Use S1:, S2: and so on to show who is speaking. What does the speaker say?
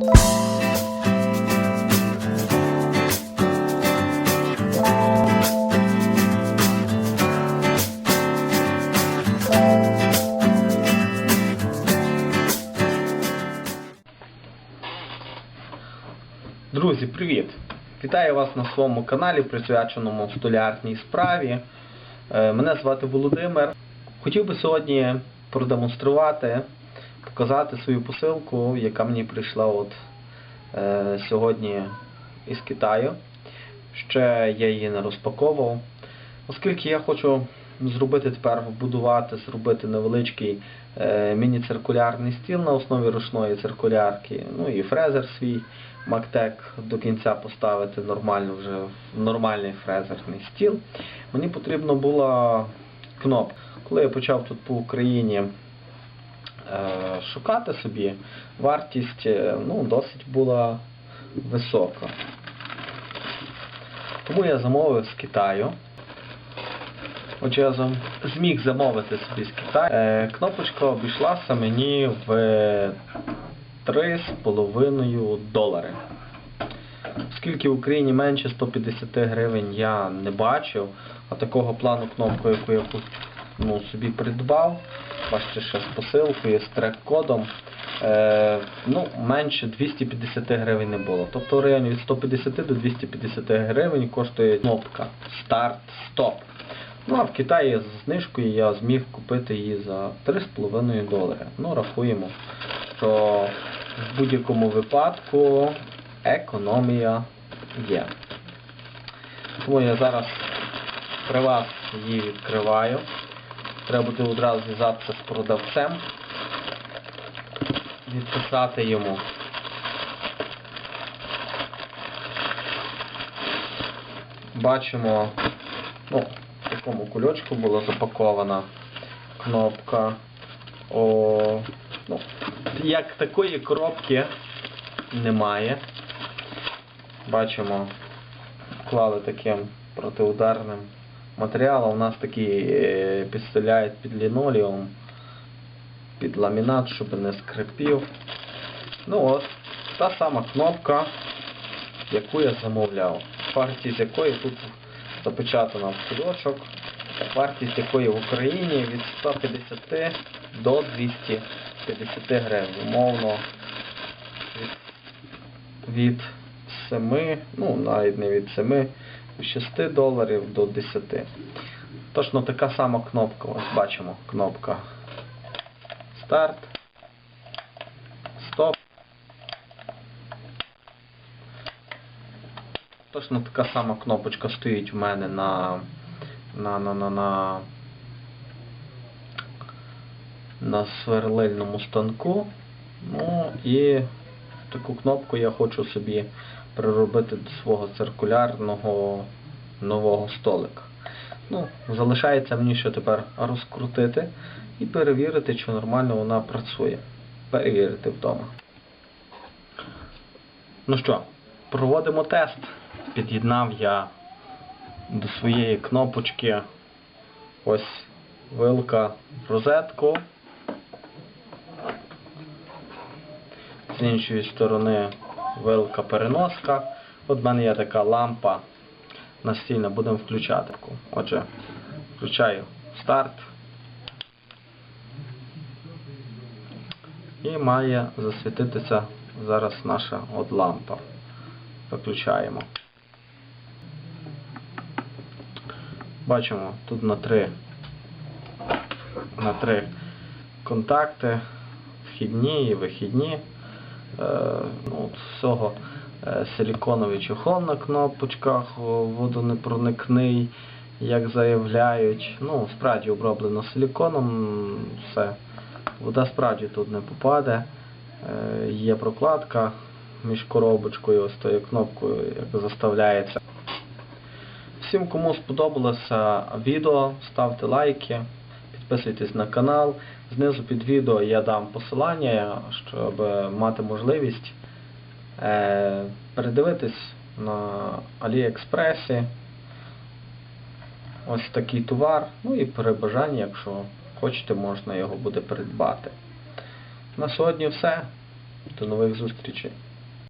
S1: Друзі, привіт! Вітаю вас на своєму каналі, присвяченому столярній справі. Е, Мене звати Володимир. Хотів би сьогодні продемонструвати, показати свою посилку, яка мені прийшла от е, сьогодні із Китаю. Ще я її не розпаковував. Оскільки я хочу зробити тепер, вбудувати, зробити невеличкий е, міні-циркулярний стіл на основі ручної циркулярки, ну і фрезер свій Мактек до кінця поставити нормально вже в нормальний фрезерний стіл. Мені потрібно була кнопка. Коли я почав тут по Україні е, шукати собі, вартість е, ну, досить була висока. Тому я замовив з Китаю. Отже, я зміг замовити собі з Китаю. Е, кнопочка обійшлася мені в 3,5 долари. Оскільки в Україні менше 150 гривень я не бачив, а такого плану кнопку, яку я ну, собі придбав, бачите, ще з посилкою, з трек-кодом, е, ну, менше 250 гривень не було. Тобто в районі від 150 до 250 гривень коштує кнопка старт-стоп. Ну а в Китаї з знижкою я зміг купити її за 3,5 долари. Ну, рахуємо, що в будь-якому випадку економія є. Тому я зараз при вас її відкриваю. Треба буде одразу зв'язатися з продавцем, відписати йому. Бачимо, ну, в такому кульочку була запакована кнопка. О, ну, як такої коробки немає. Бачимо, вклали таким протиударним матеріалом. У нас такі е, підстеляють під лінолеум, під ламінат, щоб не скрипів. Ну от, та сама кнопка, яку я замовляв. Вартість якої тут запечатана в кульочок. Вартість якої в Україні від 150 до 250 гривень. Умовно від, від 7, ну навіть не від 7, від 6 доларів до 10. Точно така сама кнопка. Ось бачимо кнопка старт, стоп. Точно така сама кнопочка стоїть у мене на на, на, на, на, на сверлильному станку. Ну і таку кнопку я хочу собі приробити до свого циркулярного нового столика. Ну, залишається мені ще тепер розкрутити і перевірити, чи нормально вона працює. Перевірити вдома. Ну що, проводимо тест. Під'єднав я до своєї кнопочки ось вилка в розетку. З іншої сторони вилка переноска. От в мене є така лампа настільна, будемо включати. Отже, включаю старт. І має засвітитися зараз наша от лампа. Виключаємо. Бачимо тут на три на три контакти, вхідні і вихідні. Е, ну, всього е, силіконовий чохол на кнопочках, водонепроникний, як заявляють. Ну, справді оброблено силіконом, все. Вода справді тут не попаде. Е, є прокладка між коробочкою, ось тою кнопкою, як заставляється. Всім, кому сподобалося відео, ставте лайки, підписуйтесь на канал. Знизу під відео я дам посилання, щоб мати можливість е, передивитись на Аліекспресі ось такий товар. Ну і при бажанні, якщо хочете, можна його буде придбати. На сьогодні все. До нових зустрічей.